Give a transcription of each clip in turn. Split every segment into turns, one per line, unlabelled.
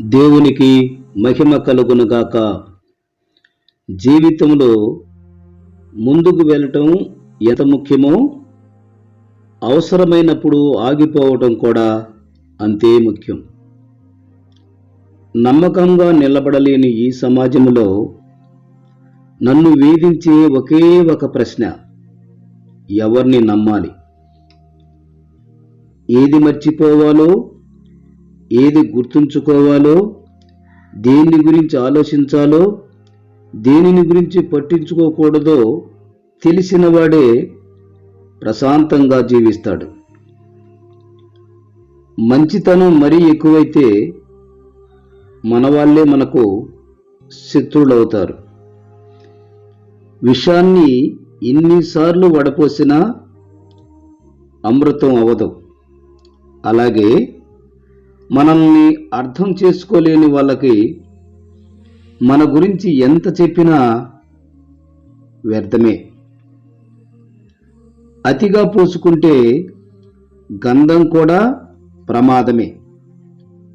దేవునికి మహిమ కలుగునుగాక. జీవితంలో ముందుకు వెళ్ళటం ఎంత ముఖ్యమో అవసరమైనప్పుడు ఆగిపోవటం కూడా అంతే ముఖ్యం. నమ్మకంగా నిలబడలేని ఈ సమాజంలో నన్ను వేధించే ఒకే ఒక ప్రశ్న ఎవరిని నమ్మాలి? ఏది మర్చిపోవాలో ఏది గుర్తుంచుకోవాలో దేని గురించి ఆలోచించాలో దేనిని గురించి పట్టించుకోకూడదో తెలిసినవాడే ప్రశాంతంగా జీవిస్తాడు. మంచితనం మరీ ఎక్కువైతే మనవాళ్ళే మనకు శత్రువులవుతారు. విషాన్ని ఎన్నిసార్లు వడపోసినా అమృతం అవదు. అలాగే మనల్ని అర్థం చేసుకోలేని వాళ్ళకి మన గురించి ఎంత చెప్పినా వ్యర్థమే. అతిగా పోసుకుంటే గంధం కూడా ప్రమాదమే.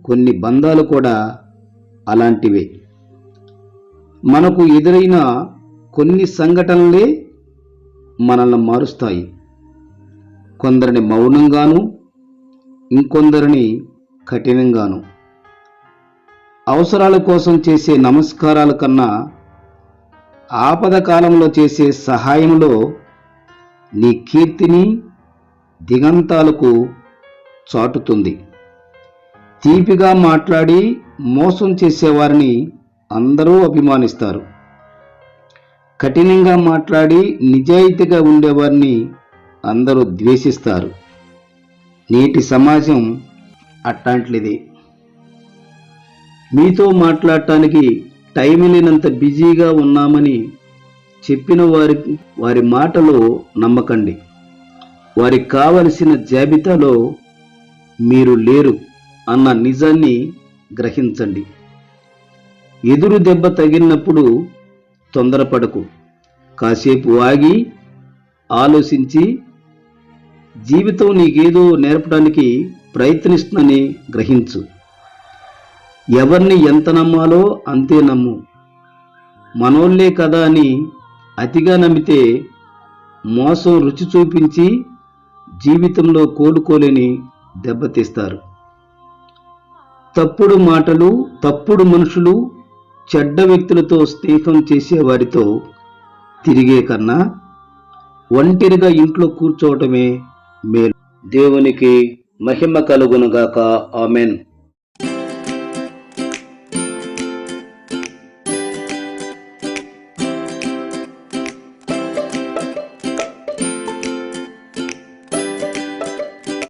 కొన్ని బంధాలు కూడా అలాంటివే. మనకు ఎదురైన కొన్ని సంఘటనలే మనల్ని మారుస్తాయి. కొందరిని మౌనంగాను ఇంకొందరిని కఠినంగాను. అవసరాల కోసం చేసే నమస్కారాల కన్నా ఆపద కాలంలో చేసే సహాయంలో నీ కీర్తిని దిగంతాలకు చాటుతుంది. తీపిగా మాట్లాడి మోసం చేసేవారిని అందరూ అభిమానిస్తారు. కఠినంగా మాట్లాడి నిజాయితీగా ఉండేవారిని అందరూ ద్వేషిస్తారు. నేటి సమాజం అట్లాంటిది. మీతో మాట్లాడటానికి టైం లేనంత బిజీగా ఉన్నామని చెప్పిన వారి వారి మాటలు నమ్మకండి. వారికి కావలసిన జాబితాలో మీరు లేరు అన్న నిజాన్ని గ్రహించండి. ఎదురు దెబ్బ తగిలినప్పుడు తొందరపడకు. కాసేపు ఆగి ఆలోచించి జీవితం నీకేదో నేర్పడానికి ప్రయత్నిస్తుందని గ్రహించు. ఎవరిని ఎంత నమ్మాలో అంతే నమ్ము. మనోళ్ళే కదా అని అతిగా నమ్మితే మోసం రుచి చూపించి జీవితంలో కోలుకోలేని దెబ్బతీస్తారు తప్పుడు మాటలు తప్పుడు మనుషులు చెడ్డ వ్యక్తులతో స్నేహం చేసేవారితో తిరిగే కన్నా ఒంటరిగా ఇంట్లో కూర్చోవటమే మేలు. దేవునికి మహిమ కలుగునుగాక. ఆమెన్.